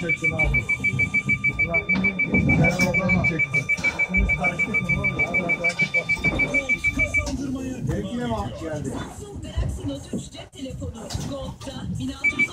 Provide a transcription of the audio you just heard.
çektin abi. Allah'ım ben çektim. Zevkine mi geldi? Samsung Galaxy Note 3 cep telefonu. Gold'da 1630